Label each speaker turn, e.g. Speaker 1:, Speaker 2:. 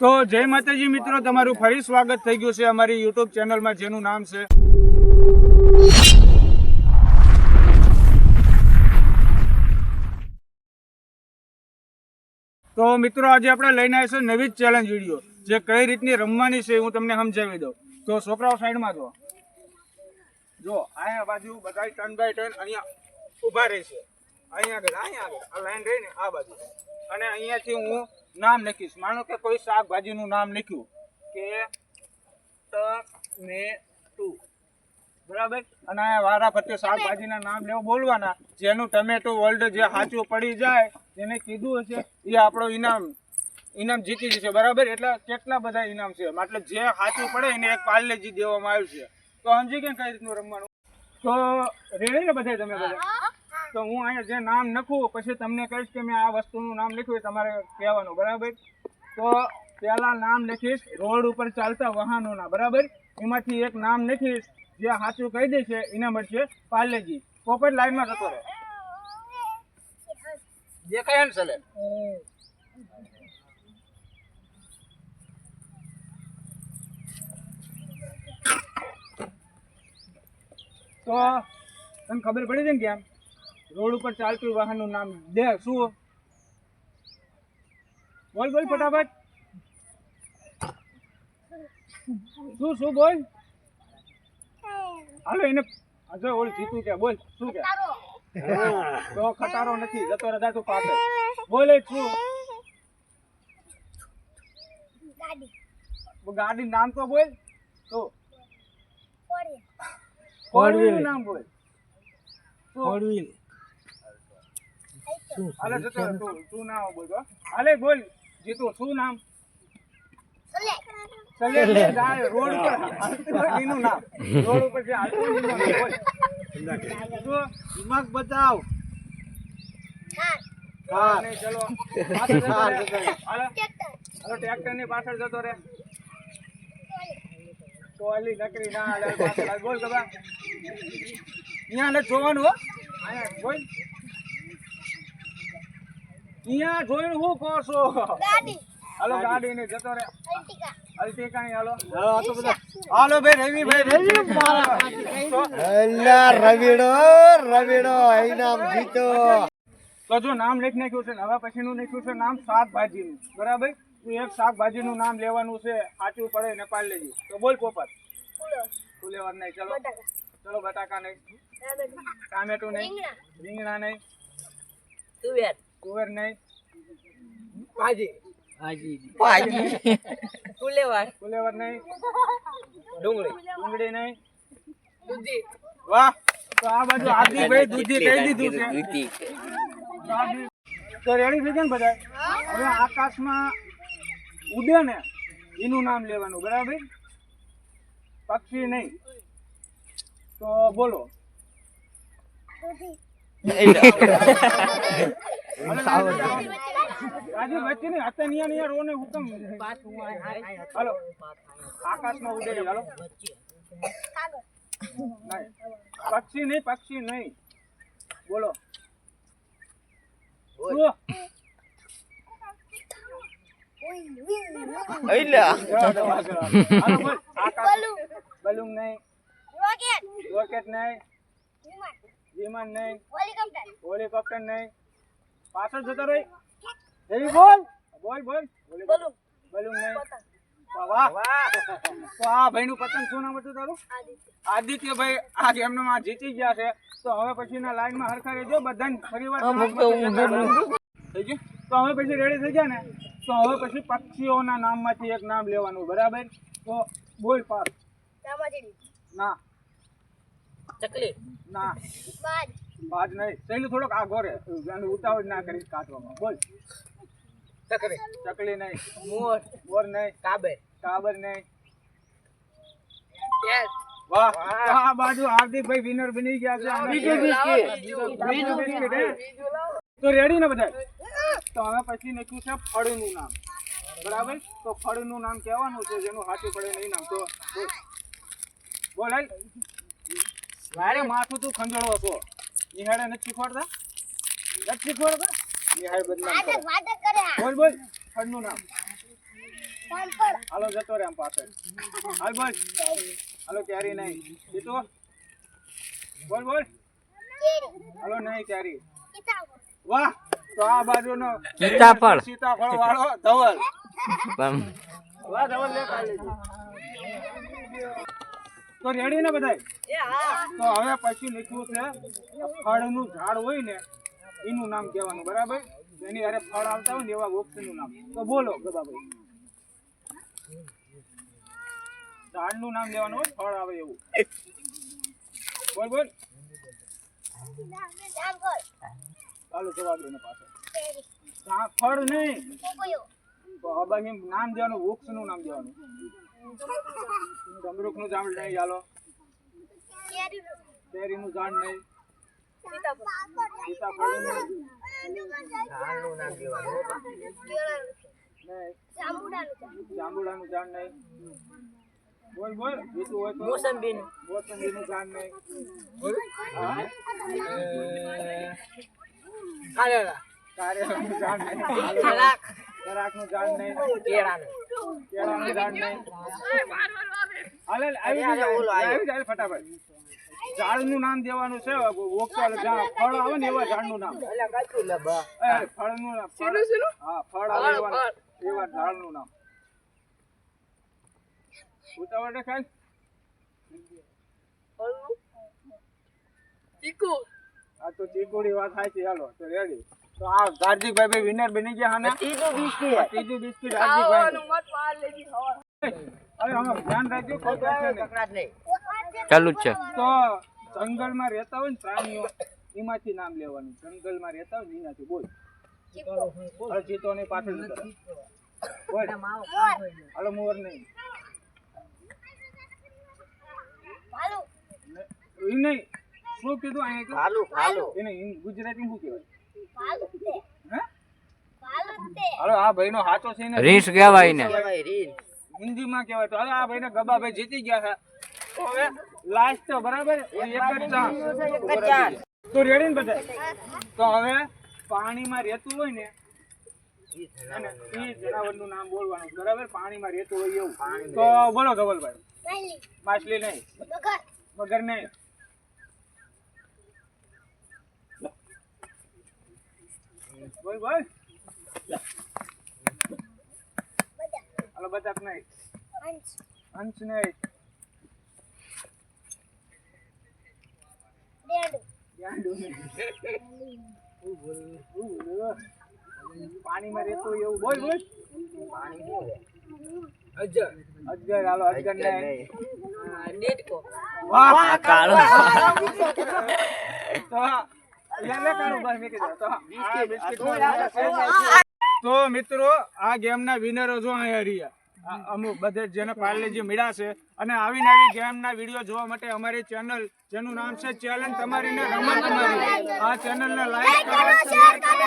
Speaker 1: તો જય માતાજી મિત્રો, તમારું ફરી સ્વાગત થઈ ગયું છે અમારી યુટ્યુબ ચેનલમાં, જેનું નામ છે તો મિત્રો, આજે આપણે લઈને આવીશું નવી જ ચેલેન્જ વીડિયો જે કઈ રીતની રમવાની છે હું તમને સમજાવી દઉં. તો છોકરાઓ સાઈડમાં જો જો અહીંયા બાજુ બધા ટર્ન બાય ટર્ન અહીંયા ઊભા રહેશે અહીંયા આગળ અહીંયા આગળ, આ લાઈન રહી ને આ બાજુ. અને અહીંયાથી હું નામ લખીશ. માનો કે કોઈ શાકભાજીનું નામ લખ્યું કે ટમેટું બરાબર? અને વારા ફરતે શાકભાજીના નામ લેવો બોલવાના, જેનું ટમેટો વર્લ્ડ જે સાચું પડી જાય, જેને કીધું હશે, એ આપણો ઇનામ ઇનામ જીતી જશે. બરાબર? એટલે કેટલા બધા ઇનામ છે? મતલબ જે સાચું પડે એને એક પાર્લેજી દેવામાં આવ્યું છે. તો સમજી કે કઈ રીતનું રમવાનું? તો રેડી ને બધા તમે બધા? તો હું અહીંયા જે નામ લખું, પછી તમને કહીશ કે મેં આ વસ્તુનું નામ લખ્યું તમારે કહેવાનું, બરાબર? તો પહેલાં નામ લખીશ, રોડ ઉપર ચાલતા વાહનોના, બરાબર? એમાંથી એક નામ લખીશ, જે સાચું કહી દેશે એના મળશે પાર્લેજી પોપટ લાઈનમાં જતો રહે. દેખાય ને સલે? તો તને ખબર પડી છે ને કેમ? રોડ ઉપર ચાલતું વાહનનું નામ દે શું? બોલ બોલ ફટાફટ. શું શું બોલ? હાલો એને અજય ઓલ જીતું કે બોલ શું કે? તો ખટારો નથી જતો રજા તું પાસે બોલે શું? ગાડી. નામ તો બોલ તો ફોર વ્હીલ નામ બોલ. ફોર વ્હીલ હાલે જતો રહે તું તું નામ બોલ તો હાલે બોલ. જીતુ શું નામ? ચલે લે જાય રોડ ઉપર. એનું નામ. રોડ ઉપર જે? દિમાગ બતાવ ચલો. ટ્રેક્ટર. ની પાછળ જતો રે. ટોલી નકરી ના બોલ ગબા અહીંયા જોવાનું હો. અહીંયા બોલ. અહીંયા જોઈને હું કહો છો? હાલો ગાડી ને જતો રે અલ્ટિકા. ની હાલો. હાલો ભાઈ રવિ ભાઈ
Speaker 2: રવિડો રવિડો નામ જીતો.
Speaker 1: તો જો નામ લખી નાખ્યું છે હવે પછીનું લખ્યું છે નામ શાકભાજીનું. બરાબર? તું એક શાકભાજીનું નામ લેવાનું છે સાચું પડે ને પાડી લેજો. તો બોલ પોપટ. લેવાનું નહીં? ચલો. ચલો બટાકા નહીં. ટામેટું નહીં. રીંગણા નહીં. તુવેર. નહીં. ભાજી ફુલેવર. નહીં. ડુંગળી. ડુંગળી નહીં. વાહ. તો આ બાજુ આદિભાઈ દૂધી કહી દીધું છે. તો રેડી થઈ ગયા ને બધા હવે આકાશમાં ઉડે ને એનું નામ લેવાનું. બરાબર? પક્ષી નહીં. તો બોલો. રાજુ વચ્ચે નહીં અત્યારે નિયા નિયા રોને હુકમ હાલો. આકાશમાં ઉડે હાલો. પક્ષી નહીં પક્ષી નહીં. બોલો. બલૂન નહીં. રોકેટ. નહીં. વિમાન. નહીં. હેલિકોપ્ટર નહીં. પાછળ જતો રહી. એવી બોલ. બોલ બોલ. બલૂન નહીં. વાહ તો આ ભાઈ નું પતંગ શું નામ હતું તારું? આદિત્ય. ભાઈ આ ગેમમાં જીતી ગયા છે. તો હવે પછીના લાઈનમાં હરખા રહેજો. બધાને ફરીવાર થઈ ગયું? તો હવે પછી રેડી થઈ ગયા ને? તો હવે પછી પક્ષીઓના નામમાંથી એક નામ લેવાનું બરાબર? તો બોલ પાસ ના. ના. બાજ. નહીં સહેલું થોડોક આગો રે અને ઉતાવળ ના કરી કાઢવામાં બોલ ચકલી ચકલી નહીં મોર મોર નહીં કાબર કાબર નહીં વાહ આ બાજુ હાર્દિકભાઈ વિનર બની ગયા છે બીજું બિસ્કિટ હે? તો રેડી ને બધા તો હવે પછી લખ્યું છે ફળનું નામ બરાબર તો ફળનું નામ કહેવાનું છે જેનું હાથે પડે નહીં નામ તો બોલ. બોલ હાલ મારે માથું તું ખંજળો છો નિહાળે નથી શીખવાડતા નથી શીખવાડતા નિહાળ બદનામ કરે. બોલ બોલ. ફળનું નામ. હાલો જતો રે આમ પાછળ હાલ બોલ. હાલો ક્યારી નહીં. જીતો? બોલ બોલ. હાલો નહીં ક્યારી વાહ તો આ બાજુનો
Speaker 3: સીતાફળ.
Speaker 1: સીતાફળ વાળો ધવલ વાહ ધવલ લે તો રેડી ને બધાય? તો હવે પછી લખ્યું છે, ફળનું ઝાડ હોય ને, એનું નામ કહેવાનું, બરાબર? એની અરે ફળ આવતા હોય ને, એવા વૃક્ષનું નામ. તો બોલો, ગબાભાઈ. ઝાડનું નામ લેવાનું હોય, ફળ આવે એવું. બોલ બોલ. ચાલો, જવાબ દે ઝા- ફળ નહીં. તો હવે નામ દેવાનું, વૃક્ષનું નામ દેવાનું. જમરૂખનું ઝાડ નહીં ચાલો શેરીનું ઝાડ નહીં. જાંબુડાનું ઝાડ નહીં. બોલ બોલ. જીતું હોય તો મોસંબીનું. મોસંબીનું ઝાડ નહીં. હા? કારેલાનું ઝાડ નહીં. ગરાકનું ઝાડ નહીં. કેળાનું. ઝાડ નહીં. હાલે હાલે, આવી જાય. આવી જાય ફટાફટ. ઝાડનું નામ દેવાનું છે. વાળું ફળ આવે ને એવા ઝાડનું નામ. એ, ફળનું નામ ફળ. હા ફળ આવે એવા એવા ઝાડનું નામ. ઉતાવળે ખાય આ તો ચીકુડી વાત થાય છે. હાલો તો રેડી તો આ ગાર્જિકભાઈ ભાઈ વિનર બની ગયા હાને ત્રીજું બિસ્કિટ ત્રીજું બિસ્કિટ ગાર્જિકભાઈ.
Speaker 3: ચાલુ જ છે.
Speaker 1: તો જંગલમાં રહેતા હોય ને પ્રાણીઓ એમાંથી નામ લેવાનું. જંગલમાં રહેતા હોય ને એનાથી બોલ. ચિત્તો ની પાછળ હાલો મોર નહીં. નહીં. શું કીધું અહીંયા કીધું? એને હિન્દ- ગુજરાતીમાં શું કહેવાય? હે? હાલો આ ભાઈનો હાચો છે ને
Speaker 3: રીસ કહેવાય ને
Speaker 1: હિન્દીમાં કહેવાય તો હવે આ ભાઈને ગબાભાઈ જીતી ગયા છે. તો હવે લાસ્ટ તો બરાબર એક જ ચાન્સ તો રેડી? ને બધા? તો હવે પાણીમાં રહેતું હોય ને અને જનાવરનું નામ બોલવાનું. બરાબર? પાણીમાં રહેતું હોય એવું. તો બોલો ધવલભાઈ. માછલી. નહીં. મગર નહીં. બોલ બોલ. હાલો બતક નહીં? હંસ નહીં ગાંડું નહીં. ઉહ, ઉહ. પાણીમાં રહેતું હોય એવું બોલ બોલ. અજગર હાલો અજગર નહીં વાહ.
Speaker 3: કાળો.
Speaker 1: તો લે લે કાળું બસ મૂકી દો. તો બિસ્કિટ તો મિત્રો આ ગેમના વિનરો જો અહીંયા રહ્યા અમુક બધે જેને પાર્લેજી મળ્યા છે. અને આવી નવી ગેમના વીડિયો જોવા માટે અમારી ચેનલ જેનું નામ છે ચેલેન્જ તમારી ને રમત તમારી આ ચેનલને લાઈક કરો શેર કરો.